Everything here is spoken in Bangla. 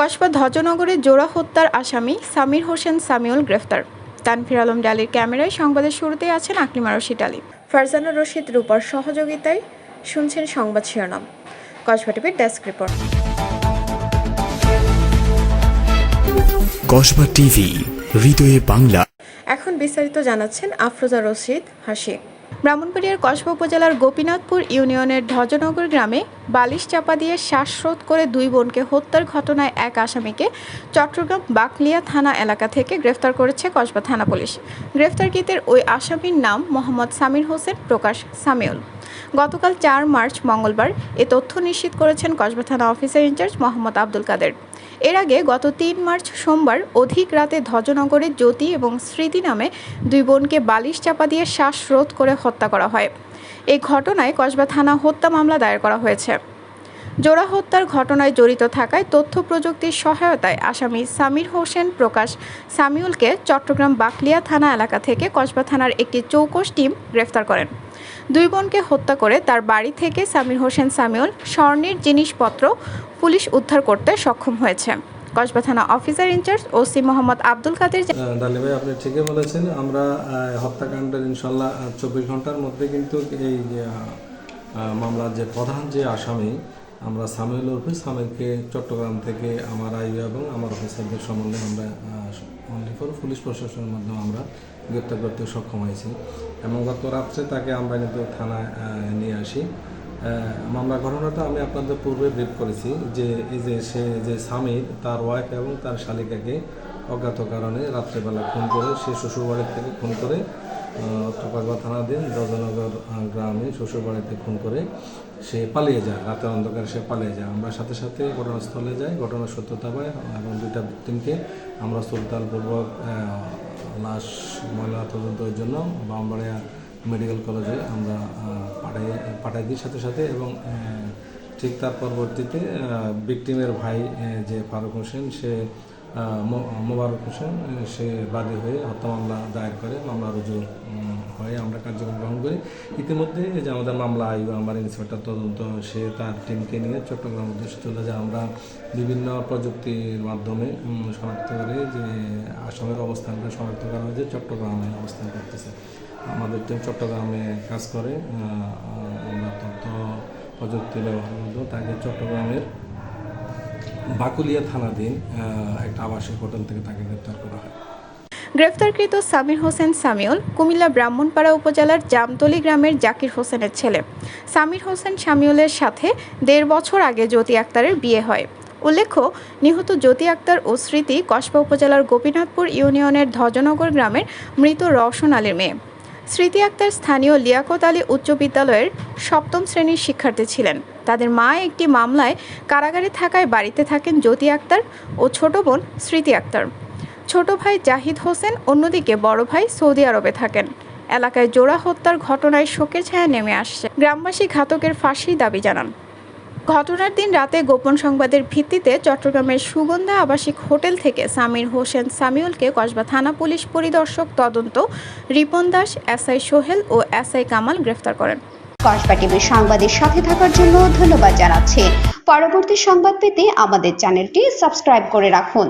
কসবা ধ্বজনগরে জোড়া হত্যার আসামি সামির হোসেন সামিউল গ্রেফতার। তানফির আলম ডালির ক্যামেরায় সংবাদের শুরুতেই আছেন আকলিমা রশিদ আলী। ফারজানা রশিদ রূপার সহযোগিতায় শুনছেন সংবাদ শিরোনাম। কসবা টিভির ডেস্ক রিপোর্ট। কসবা টিভি হৃদয়ে বাংলা। এখন বিস্তারিত জানাচ্ছেন আফরোজা রশিদ হাসি। ব্রাহ্মণবাড়িয়ার কসবা উপজেলার গোপীনাথপুর ইউনিয়নের ধ্বজনগর গ্রামে বালিশ চাপা দিয়ে শ্বাসরোধ করে দুই বোনকে হত্যার ঘটনায় এক আসামিকে চট্টগ্রাম বাকলিয়া থানা এলাকা থেকে গ্রেফতার করেছে কসবা থানা পুলিশ। গ্রেফতারকৃতের ওই আসামির নাম মোহাম্মদ সামির হোসেন, প্রকাশ সামিউল। গতকাল চার মার্চ মঙ্গলবার এ তথ্য নিশ্চিত করেছেন কসবা থানা officer in charge Mohammad Abdul Kader. এর আগে গত তিন মার্চ সোমবার অধিক রাতে ধ্বজনগরে জ্যোতি এবং স্মৃতি নামে দুই বোনকে বালিশ চাপা দিয়ে শ্বাসরোধ করে হত্যা করা হয়। এই ঘটনায় কসবা থানা হত্যা মামলা দায়ের করা হয়েছে। জোড়া হত্যার ঘটনায় জড়িত থাকায় তথ্য প্রযুক্তির সহায়তায় আসামি সামির হোসেন প্রকাশ সামিউলকে চট্টগ্রাম বাকলিয়া থানা এলাকা থেকে কসবা থানার একটি চৌকস টিম গ্রেফতার করেন। দুই বোনকে হত্যা করে তার বাড়ি থেকে সামির হোসেন সামিউল স্বর্ণের জিনিসপত্র পুলিশ উদ্ধার করতে সক্ষম হয়েছে। কসবা থানা officer in charge OC Mohammad Abdul Kader ডালি ভাই, আপনি ঠিকই বলেছেন, আমরা হত্যাকাণ্ডের ইনশাল্লাহ চব্বিশ ঘণ্টার মধ্যে কিন্তু এই মামলার যে প্রধান যে আসামি আমরা সামিউল উর্ফে সামিলকে চট্টগ্রাম থেকে আমার আইউ এবং আমার অফিসারদের সম্বন্ধে আমরা অনলি ফর পুলিশ প্রশাসনের মাধ্যমে আমরা গ্রেপ্তার করতে সক্ষম হয়েছি। এবং গত রাত্রে তাকে আমরা কিন্তু থানায় নিয়ে আসি। মামলা ঘটনাটা আমি আপনাদের পূর্বে ব্রিফ করেছি যে এই যে সে, যে স্বামীর তার ওয়াইফ এবং তার শালিকাকে অজ্ঞাত কারণে রাত্রেবেলা খুন করে সে শ্বশুরবাড়ির থেকে খুন করে টপাগা দজনগর আহ, গ্রামে শ্বশুরবাড়িতে খুন করে সে পালিয়ে যায় রাতের অন্ধকারে সে পালিয়ে যায়। আমরা সাথে সাথে ঘটনাস্থলে যাই ঘটনার সত্যতা পাই এবং দুইটা ভিক্টিমকে আমরা সুলতানপূর্বক লাশ ময়লা তদন্তের জন্য বামবাড়িয়া মেডিকেল কলেজে আমরা পাঠাই পাঠাই দিই সাথে সাথে এবং ঠিক তার পরবর্তীতে ভিকটিমের ভাই যে ফারুক হোসেন সে মোবারক হোসেন সে বাদী হয়ে হত্যা মামলা দায়ের করে, মামলা রুজু হয়ে আমরা কার্যক্রম গ্রহণ করি। ইতিমধ্যে যে আমাদের মামলা আয়ু আমার ইন্সপেক্টর তদন্ত, সে তার টিমকে নিয়ে চট্টগ্রাম উদ্দেশ্যে চলে যায়। আমরা বিভিন্ন প্রযুক্তির মাধ্যমে শনাক্ত করে যে আসামের অবস্থানটা শনাক্ত করা হয়েছে, চট্টগ্রামে অবস্থান করতেছে। আমাদের টিম চট্টগ্রামে কাজ করে আমরা তথ্য, প্রযুক্তি ব্যবহারের মধ্যে তাকে চট্টগ্রামের বাকুলিয়া থানাধীন একটা আবাসিক হোটেল থেকে তাকে গ্রেপ্তার করা হয়। গ্রেফতারকৃত সামির হোসেন সামিউল কুমিল্লা ব্রাহ্মণপাড়া উপজেলার জামতলি গ্রামের জাকির হোসেনের ছেলে। সামির হোসেন সামিউলের সাথে দেড় বছর আগে জ্যোতি আক্তারের বিয়ে হয়। উল্লেখ্য, নিহত জ্যোতি আক্তার ও স্মৃতি কসবা উপজেলার গোপীনাথপুর ইউনিয়নের ধজনগর গ্রামের মৃত রওশন আলীর মেয়ে। স্মৃতি আক্তার স্থানীয় লিয়াকত আলী উচ্চ বিদ্যালয়ের সপ্তম শ্রেণির শিক্ষার্থী ছিলেন। তাদের মা একটি মামলায় কারাগারে থাকায় বাড়িতে থাকেন জ্যোতি আক্তার ও ছোট বোন স্মৃতি আক্তার। ছোট ভাই জাহিদ হোসেন অন্যদিকে বড় ভাই সৌদি আরবে থাকেন। এলাকায় জোড়া হত্যার ঘটনায় শোকের ছায়া নেমে আসছে। গ্রামবাসী ঘাতকের ফাঁসির দাবি জানান। ঘটনার দিন রাতে গোপন সংবাদের ভিত্তিতে চট্টগ্রামের সুগন্ধা আবাসিক হোটেল থেকে সামির হোসেন সামিউলকে কসবা থানা পুলিশ পরিদর্শক তদন্ত, রিপন দাস, এসআই সোহেল ও এসআই কামাল গ্রেফতার করেন। কসবা টিভির সংবাদের সাথে থাকার জন্য ধন্যবাদ জানাচ্ছি। পরবর্তী সংবাদ পেতে আমাদের চ্যানেলটি সাবস্ক্রাইব করে রাখুন।